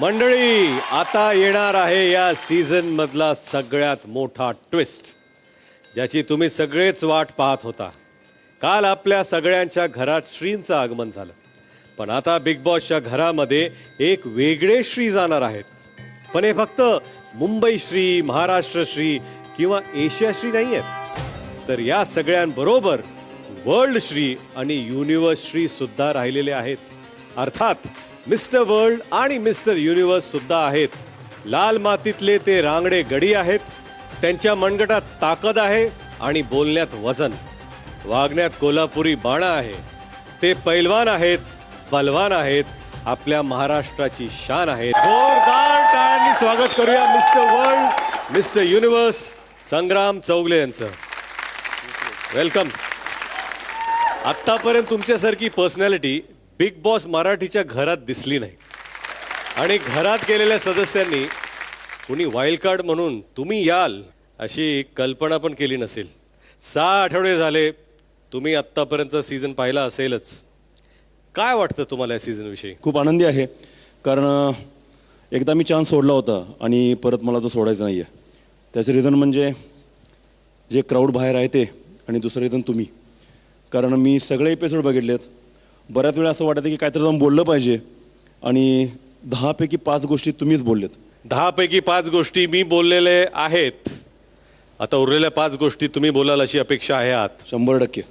मंडळी आता येणार आहे या सीझन मधला सगळ्यात मोठा ट्विस्ट ज्याची तुम्ही सगळेच वाट पाहत होता. काल आपल्या सगळ्यांच्या घरात श्रींचं आगमन झालं. पण आता बिग बॉसच्या घरामध्ये एक वेगळे श्री जाणार आहेत. पण हे फक्त मुंबई श्री महाराष्ट्र श्री किंवा एशिया श्री नाही आहेत तर या सगळ्यांबरोबर वर्ल्ड श्री आणि युनिव्हर्स श्री सुद्धा राहिलेले आहेत. अर्थात मिस्टर वर्ल्ड आणि मिस्टर युनिव्हर्स सुद्धा आहेत. लाल मातीतले ते रांगडे गडी आहेत. त्यांच्या मनगटात ताकद आहे आणि बोलण्यात वजन. वागण्यात कोल्हापुरी बाणा आहे. ते पैलवान आहेत बलवान आहेत आपल्या महाराष्ट्राची शान आहे. जोरदार टाळ्यांनी स्वागत करूया mister world mister universe Sangram Chougule यांचं. वेलकम. आत्तापर्यंत तुमच्यासारखी पर्सनॅलिटी बिग बॉस मराठीच्या घरात दिसली नाही. आणि घरात गेलेल्या सदस्यांनी कुणी वाईल्ड कार्ड म्हणून तुम्ही याल अशी कल्पना पण केली नसेल. सहा आठवडे झाले तुम्ही आत्तापर्यंतचा सीझन पाहिला असेलच. काय वाटतं तुम्हाला या सीझनविषयी खूप आनंदी आहे कारण एकदा मी चान्स सोडला होता आणि परत मला तो सोडायचा नाही आहे त्याचं रिझन म्हणजे जे क्राऊड बाहेर आहे ते आणि दुसरं रिझन तुम्ही. कारण मी सगळे एपिसोड बघितलेत बऱ्याच वेळा असं वाटतं की काहीतरी जाऊन बोललं पाहिजे. आणि दहापैकी पाच गोष्टी तुम्हीच बोललेत. दहापैकी पाच गोष्टी मी बोललेले आहेत. आता उरलेल्या पाच गोष्टी तुम्ही बोलाल अशी अपेक्षा आहे आत. शंभर टक्के.